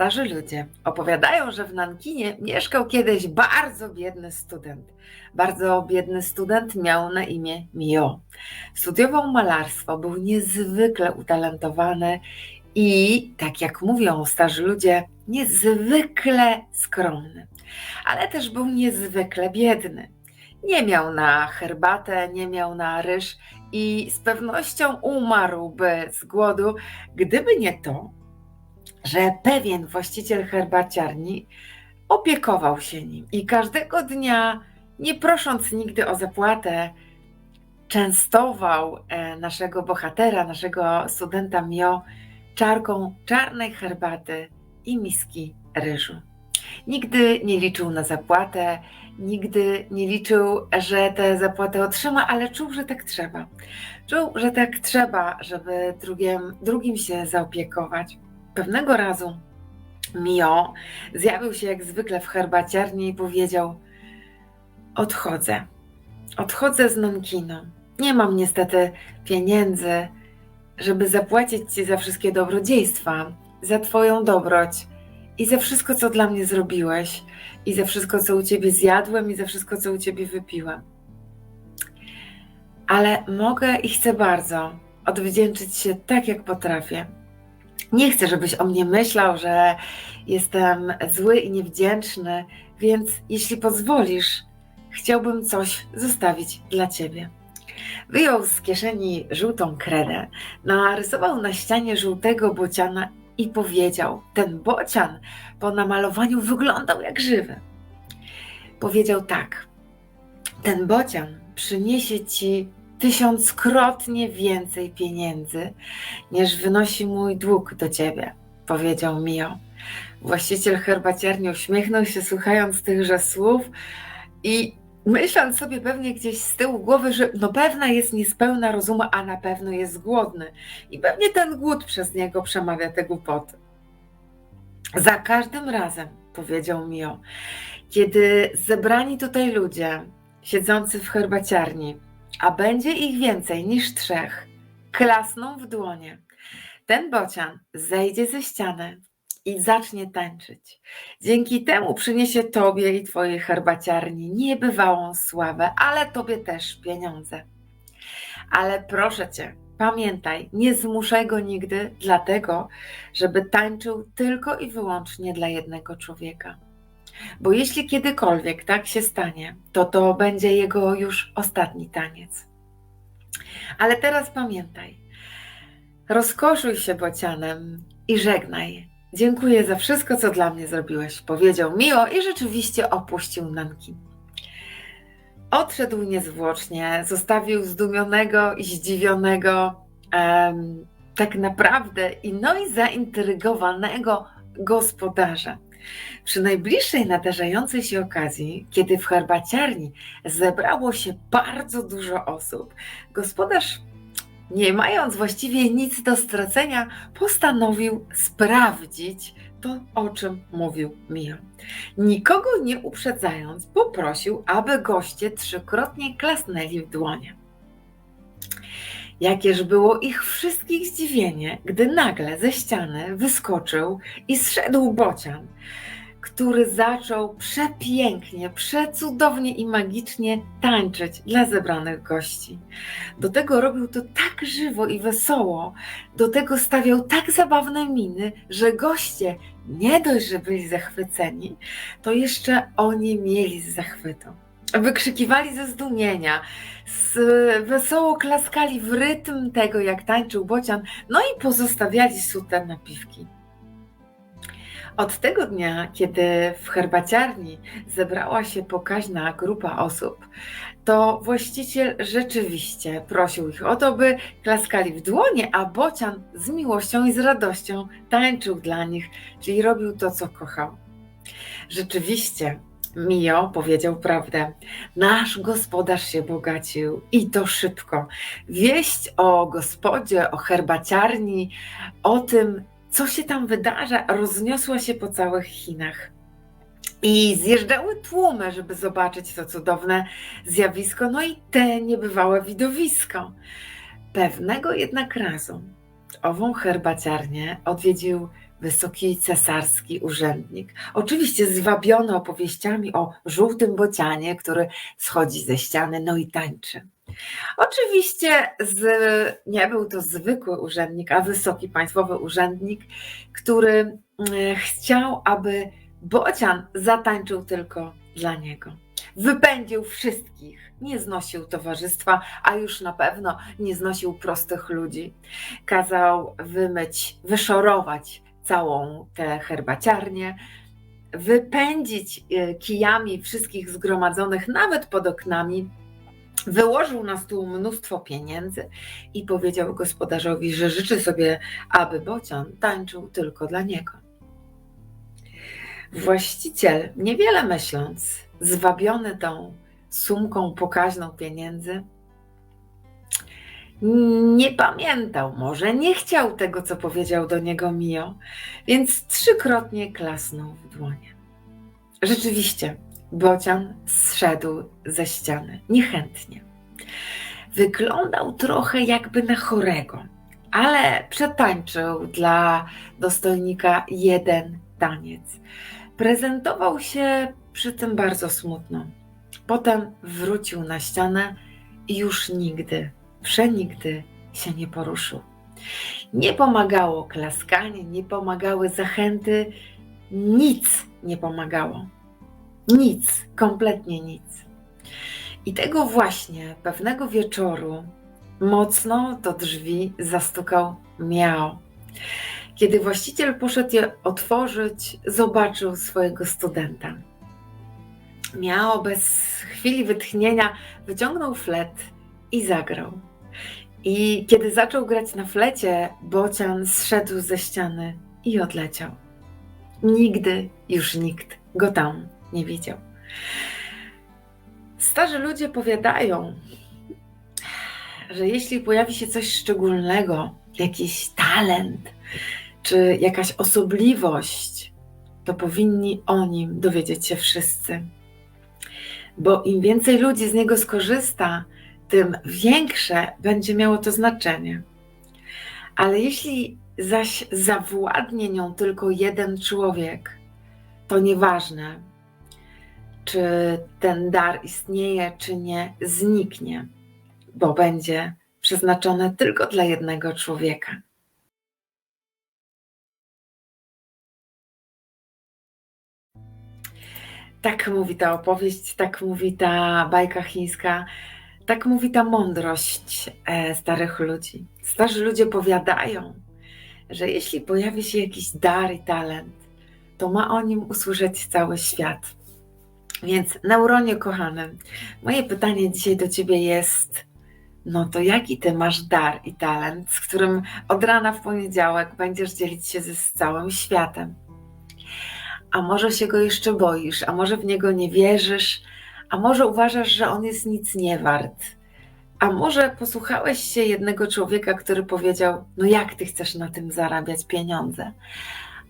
Starzy ludzie opowiadają, że w Nankinie mieszkał kiedyś bardzo biedny student. Bardzo biedny student miał na imię Mio. Studiował malarstwo, był niezwykle utalentowany i, tak jak mówią starzy ludzie, niezwykle skromny, ale też był niezwykle biedny. Nie miał na herbatę, nie miał na ryż i z pewnością umarłby z głodu, gdyby nie to, że pewien właściciel herbaciarni opiekował się nim i każdego dnia, nie prosząc nigdy o zapłatę, częstował e, naszego bohatera, naszego studenta Mio, czarką czarnej herbaty i miski ryżu. Nigdy nie liczył na zapłatę, nigdy nie liczył, że tę zapłatę otrzyma, ale czuł, że tak trzeba. Czuł, że tak trzeba, żeby drugim, drugim się zaopiekować. Pewnego razu Mio zjawił się jak zwykle w herbaciarni i powiedział: Odchodzę. Odchodzę z Nankinu. Nie mam niestety pieniędzy, żeby zapłacić Ci za wszystkie dobrodziejstwa, za Twoją dobroć i za wszystko, co dla mnie zrobiłeś, i za wszystko, co u Ciebie zjadłem, i za wszystko, co u Ciebie wypiłem. Ale mogę i chcę bardzo odwdzięczyć się tak, jak potrafię. Nie chcę, żebyś o mnie myślał, że jestem zły i niewdzięczny, więc jeśli pozwolisz, chciałbym coś zostawić dla ciebie. Wyjął z kieszeni żółtą kredę, narysował na ścianie żółtego bociana i powiedział: Ten bocian po namalowaniu wyglądał jak żywy. Powiedział tak: Ten bocian przyniesie ci tysiąckrotnie więcej pieniędzy, niż wynosi mój dług do ciebie, powiedział Mio. Właściciel herbaciarni uśmiechnął się, słuchając tychże słów i myśląc sobie pewnie gdzieś z tyłu głowy, że no pewna jest niespełna rozumu, a na pewno jest głodny. I pewnie ten głód przez niego przemawia te głupoty. Za każdym razem, powiedział Mio, kiedy zebrani tutaj ludzie, siedzący w herbaciarni, a będzie ich więcej niż trzech, klasną w dłonie. Ten bocian zejdzie ze ściany i zacznie tańczyć. Dzięki temu przyniesie tobie i twojej herbaciarni niebywałą sławę, ale tobie też pieniądze. Ale proszę cię, pamiętaj, nie zmuszaj go nigdy, dlatego, żeby tańczył tylko i wyłącznie dla jednego człowieka. Bo jeśli kiedykolwiek tak się stanie, to to będzie jego już ostatni taniec. Ale teraz pamiętaj, rozkoszuj się bocianem i żegnaj. Dziękuję za wszystko, co dla mnie zrobiłeś, powiedział miło i rzeczywiście opuścił Nankin. Odszedł niezwłocznie, zostawił zdumionego i zdziwionego, em, tak naprawdę, i no i zaintrygowanego gospodarza. Przy najbliższej nadarzającej się okazji, kiedy w herbaciarni zebrało się bardzo dużo osób, gospodarz, nie mając właściwie nic do stracenia, postanowił sprawdzić to, o czym mówił Mio. Nikogo nie uprzedzając, poprosił, aby goście trzykrotnie klasnęli w dłonie. Jakież było ich wszystkich zdziwienie, gdy nagle ze ściany wyskoczył i zszedł bocian, który zaczął przepięknie, przecudownie i magicznie tańczyć dla zebranych gości. Do tego robił to tak żywo i wesoło, do tego stawiał tak zabawne miny, że goście nie dość, że byli zachwyceni, to jeszcze oni mieli z zachwytu wykrzykiwali ze zdumienia, z, wesoło klaskali w rytm tego, jak tańczył bocian, no i pozostawiali sute napiwki. Od tego dnia, kiedy w herbaciarni zebrała się pokaźna grupa osób, to właściciel rzeczywiście prosił ich o to, by klaskali w dłonie, a bocian z miłością i z radością tańczył dla nich, czyli robił to, co kochał. Rzeczywiście, Mio powiedział prawdę. Nasz gospodarz się bogacił i to szybko. Wieść o gospodzie, o herbaciarni, o tym, co się tam wydarza, rozniosła się po całych Chinach. I zjeżdżały tłumy, żeby zobaczyć to cudowne zjawisko, no i te niebywałe widowisko. Pewnego jednak razu ową herbaciarnię odwiedził wysoki cesarski urzędnik. Oczywiście zwabiony opowieściami o żółtym bocianie, który schodzi ze ściany, no i tańczy. Oczywiście z, nie był to zwykły urzędnik, a wysoki państwowy urzędnik, który mm, chciał, aby bocian zatańczył tylko dla niego. Wypędził wszystkich, nie znosił towarzystwa, a już na pewno nie znosił prostych ludzi. Kazał wymyć, wyszorować całą tę herbaciarnię, wypędzić e, kijami wszystkich zgromadzonych, nawet pod oknami. Wyłożył na stół mnóstwo pieniędzy i powiedział gospodarzowi, że życzy sobie, aby bocian tańczył tylko dla niego. Właściciel, niewiele myśląc, zwabiony tą sumką pokaźną pieniędzy, nie pamiętał, może nie chciał tego, co powiedział do niego Mio, więc trzykrotnie klasnął w dłonie. Rzeczywiście, bocian zszedł ze ściany, niechętnie. Wyglądał trochę jakby na chorego, ale przetańczył dla dostojnika jeden taniec. Prezentował się przy tym bardzo smutno. Potem wrócił na ścianę i już nigdy, przenigdy się nie poruszył. Nie pomagało klaskanie, nie pomagały zachęty, nic nie pomagało. Nic, kompletnie nic. I tego właśnie pewnego wieczoru mocno do drzwi zastukał miał. Kiedy właściciel poszedł je otworzyć, zobaczył swojego studenta. Miał bez chwili wytchnienia, wyciągnął flet i zagrał. I kiedy zaczął grać na flecie, bocian zszedł ze ściany i odleciał. Nigdy już nikt go tam nie widział. Starzy ludzie powiadają, że jeśli pojawi się coś szczególnego, jakiś talent, czy jakaś osobliwość, to powinni o nim dowiedzieć się wszyscy. Bo im więcej ludzi z niego skorzysta, tym większe będzie miało to znaczenie. Ale jeśli zaś zawładnie nią tylko jeden człowiek, to nieważne, czy ten dar istnieje, czy nie, zniknie, bo będzie przeznaczone tylko dla jednego człowieka. Tak mówi ta opowieść, tak mówi ta bajka chińska, tak mówi ta mądrość e, starych ludzi. Starzy ludzie powiadają, że jeśli pojawi się jakiś dar i talent, to ma o nim usłyszeć cały świat. Więc, neuronie kochany, moje pytanie dzisiaj do ciebie jest: no to jaki ty masz dar i talent, z którym od rana w poniedziałek będziesz dzielić się ze z całym światem? a może się go jeszcze boisz, a może w niego nie wierzysz, a może uważasz, że on jest nic nie wart. A może posłuchałeś się jednego człowieka, który powiedział: No, jak ty chcesz na tym zarabiać pieniądze?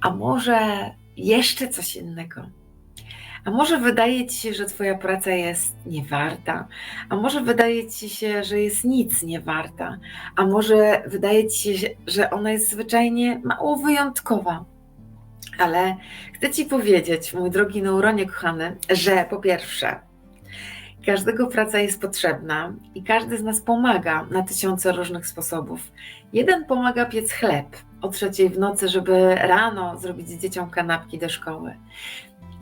A może jeszcze coś innego? A może wydaje ci się, że Twoja praca jest niewarta? A może wydaje ci się, że jest nic niewarta? A może wydaje ci się, że ona jest zwyczajnie mało wyjątkowa? Ale chcę Ci powiedzieć, mój drogi neuronie kochany, że po pierwsze, każdego praca jest potrzebna i każdy z nas pomaga na tysiące różnych sposobów. Jeden pomaga piec chleb o trzeciej w nocy, żeby rano zrobić dzieciom kanapki do szkoły.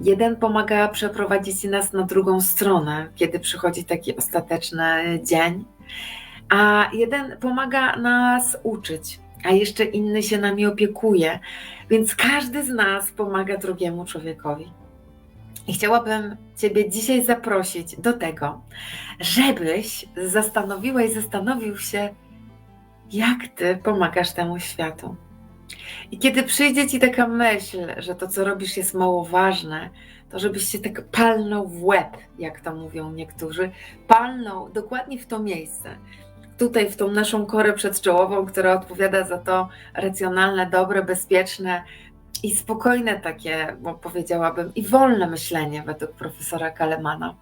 Jeden pomaga przeprowadzić nas na drugą stronę, kiedy przychodzi taki ostateczny dzień, a jeden pomaga nas uczyć, a jeszcze inny się nami opiekuje, więc każdy z nas pomaga drugiemu człowiekowi. I chciałabym Ciebie dzisiaj zaprosić do tego, żebyś zastanowiła i zastanowił się, jak Ty pomagasz temu światu. I kiedy przyjdzie Ci taka myśl, że to, co robisz, jest mało ważne, to żebyś się tak palnął w łeb, jak to mówią niektórzy, palnął dokładnie w to miejsce, tutaj w tą naszą korę przedczołową, która odpowiada za to racjonalne, dobre, bezpieczne i spokojne takie, bo powiedziałabym, i wolne myślenie według profesora Kalemana.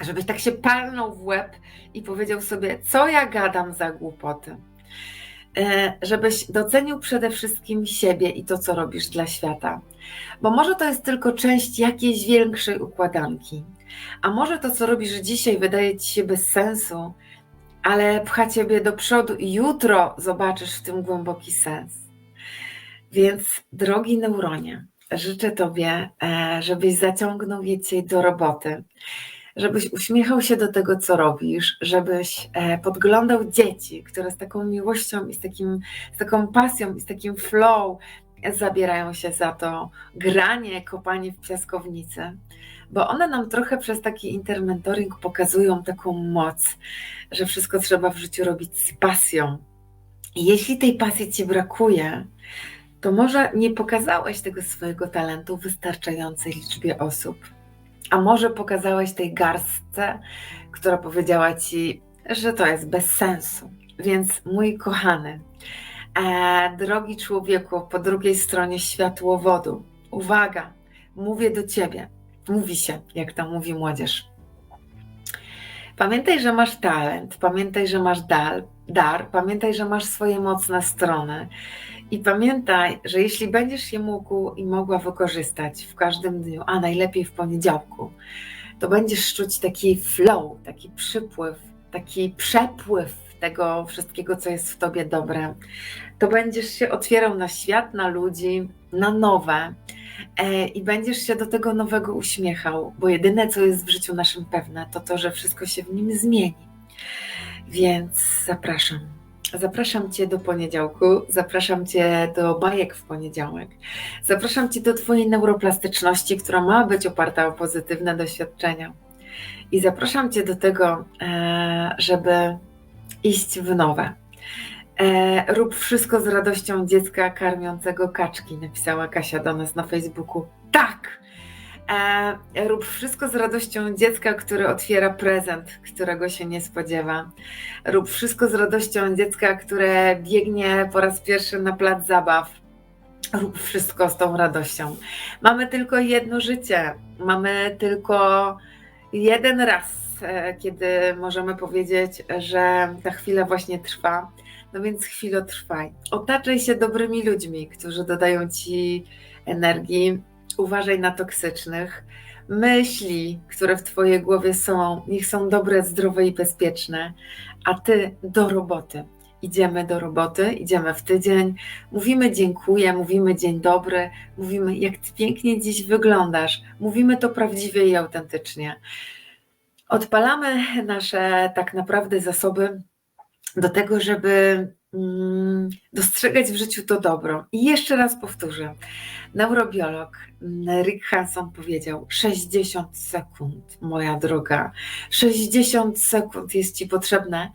Żebyś tak się palnął w łeb i powiedział sobie, co ja gadam za głupoty. e, żebyś docenił przede wszystkim siebie i to, co robisz dla świata. Bo może to jest tylko część jakiejś większej układanki, a może to, co robisz dzisiaj, wydaje ci się bez sensu, ale pcha ciebie do przodu i jutro zobaczysz w tym głęboki sens. Więc, drogi neuronie, życzę Tobie, e, żebyś zaciągnął je do roboty, żebyś uśmiechał się do tego, co robisz, żebyś e, podglądał dzieci, które z taką miłością i z, takim, z taką pasją i z takim flow zabierają się za to granie, kopanie w piaskownicy, bo one nam trochę przez taki intermentoring pokazują taką moc, że wszystko trzeba w życiu robić z pasją. Jeśli tej pasji ci brakuje, to może nie pokazałeś tego swojego talentu wystarczającej liczbie osób, a może pokazałeś tej garstce, która powiedziała ci, że to jest bez sensu. Więc mój kochany, e, drogi człowieku po drugiej stronie światłowodu, uwaga, mówię do ciebie, mówi się, jak to mówi młodzież. Pamiętaj, że masz talent, pamiętaj, że masz dar, dar, pamiętaj, że masz swoje mocne strony i pamiętaj, że jeśli będziesz je mógł i mogła wykorzystać w każdym dniu, a najlepiej w poniedziałku, to będziesz czuć taki flow, taki przypływ, taki przepływ tego wszystkiego, co jest w tobie dobre. To będziesz się otwierał na świat, na ludzi, na nowe e, i będziesz się do tego nowego uśmiechał, bo jedyne, co jest w życiu naszym pewne, to to, że wszystko się w nim zmieni. Więc zapraszam. Zapraszam Cię do poniedziałku, zapraszam Cię do bajek w poniedziałek, zapraszam Cię do Twojej neuroplastyczności, która ma być oparta o pozytywne doświadczenia. I zapraszam Cię do tego, e, żeby iść w nowe. E, rób wszystko z radością dziecka karmiącego kaczki, napisała Kasia do nas na Facebooku. Tak! E, rób wszystko z radością dziecka, które otwiera prezent, którego się nie spodziewa. Rób wszystko z radością dziecka, które biegnie po raz pierwszy na plac zabaw. Rób wszystko z tą radością. Mamy tylko jedno życie, mamy tylko jeden raz, e, kiedy możemy powiedzieć, że ta chwila właśnie trwa. No więc chwilę trwaj. Otaczaj się dobrymi ludźmi, którzy dodają ci energii, uważaj na toksycznych. Myśli, które w Twojej głowie są, niech są dobre, zdrowe i bezpieczne, a Ty do roboty. Idziemy do roboty, idziemy w tydzień, mówimy dziękuję, mówimy dzień dobry, mówimy jak Ty pięknie dziś wyglądasz, mówimy to prawdziwie i autentycznie. Odpalamy nasze tak naprawdę zasoby do tego, żeby dostrzegać w życiu to dobro. I jeszcze raz powtórzę. Neurobiolog mm, Rick Hanson powiedział: 60 sekund, moja droga. 60 sekund jest ci potrzebne,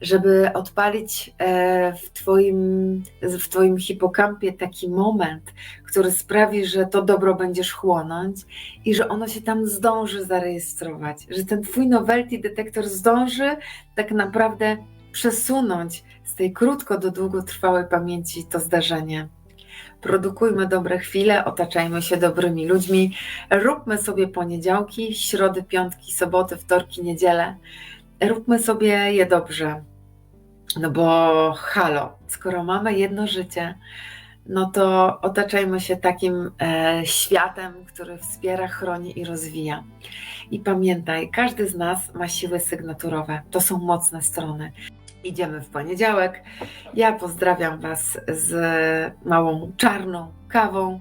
żeby odpalić e, w twoim, w twoim hipokampie taki moment, który sprawi, że to dobro będziesz chłonąć i że ono się tam zdąży zarejestrować, że ten twój novelty detektor zdąży tak naprawdę przesunąć z tej krótko do długotrwałej pamięci to zdarzenie. Produkujmy dobre chwile, otaczajmy się dobrymi ludźmi, róbmy sobie poniedziałki, środy, piątki, soboty, wtorki, niedziele. Róbmy sobie je dobrze. No bo halo, skoro mamy jedno życie, no to otaczajmy się takim e, światem, który wspiera, chroni i rozwija. I pamiętaj, każdy z nas ma siły sygnaturowe. To są mocne strony idziemy w poniedziałek. Ja pozdrawiam Was z małą czarną kawą.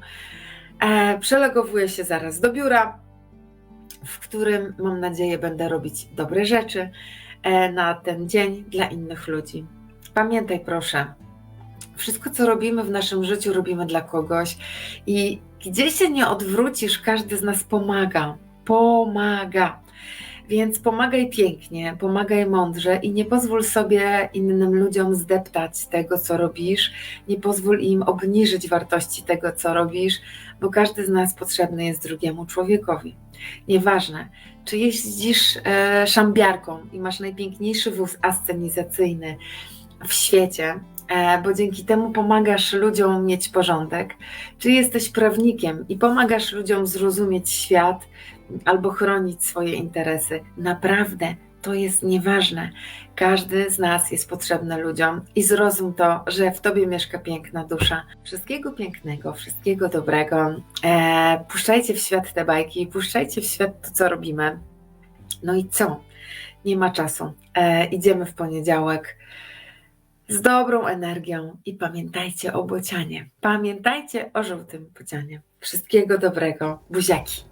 E, przelegowuję się zaraz do biura, w którym mam nadzieję będę robić dobre rzeczy e, na ten dzień dla innych ludzi. Pamiętaj proszę, wszystko co robimy w naszym życiu robimy dla kogoś i gdzie się nie odwrócisz, każdy z nas pomaga. Pomaga. Więc pomagaj pięknie, pomagaj mądrze i nie pozwól sobie innym ludziom zdeptać tego, co robisz, nie pozwól im obniżyć wartości tego, co robisz, bo każdy z nas potrzebny jest drugiemu człowiekowi. Nieważne, czy jeździsz e, szambiarką i masz najpiękniejszy wóz ascenizacyjny w świecie, e, bo dzięki temu pomagasz ludziom mieć porządek, czy jesteś prawnikiem i pomagasz ludziom zrozumieć świat, albo chronić swoje interesy. Naprawdę to jest nieważne. Każdy z nas jest potrzebny ludziom i zrozum to, że w tobie mieszka piękna dusza. Wszystkiego pięknego, wszystkiego dobrego. E, puszczajcie w świat te bajki, puszczajcie w świat to, co robimy. No i co? Nie ma czasu. E, idziemy w poniedziałek z dobrą energią i pamiętajcie o bocianie. Pamiętajcie o żółtym bocianie. Wszystkiego dobrego. Buziaki.